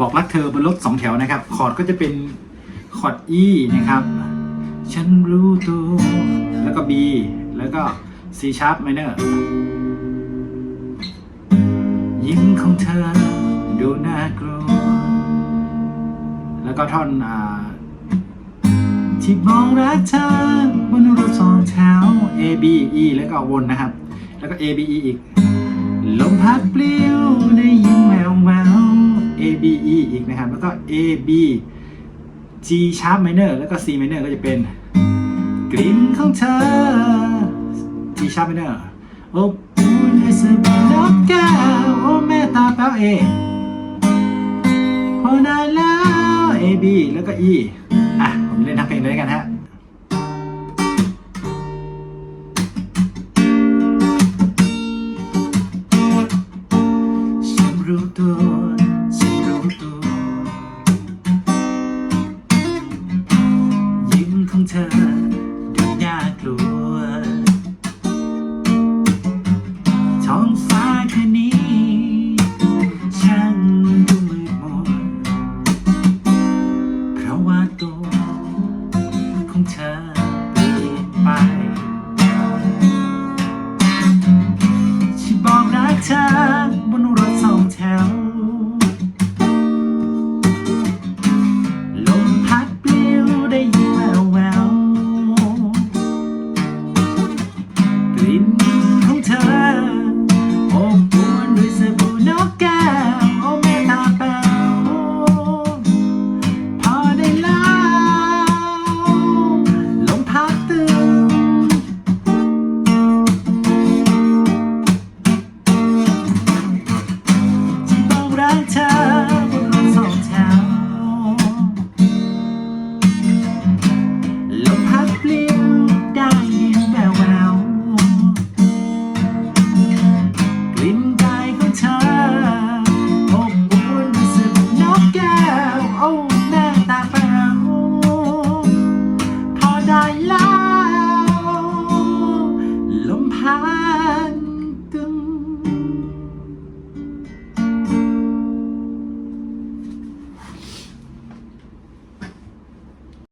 บอกรักเธอบนรถสองแถวนะครับ คอร์ดก็จะเป็นคอร์ด E นะครับ ฉันรู้ตัว แล้วก็ B แล้วก็ C sharp minor ยิ้มของเธอ ดูน่ากลัว แล้วก็ท่อนอ่าที่มองรักเธอบนรถสองแถว A B E แล้วก็วนนะครับ แล้วก็ A B E อีก ลมพัดปลิวได้ยิน นะครับ แล้วก็ A B G sharp minor แล้วก็ C minor ก็จะเป็นกลิ่นของเธอ G sharp minor อบอุ่นในสบายนกแก้วโอ้แม่ตาแป๊ว A พอได้แล้ว A B แล้วก็ E อะ ผมเล่นทั้งเพลงเลยด้วกันฮะ เธอบนร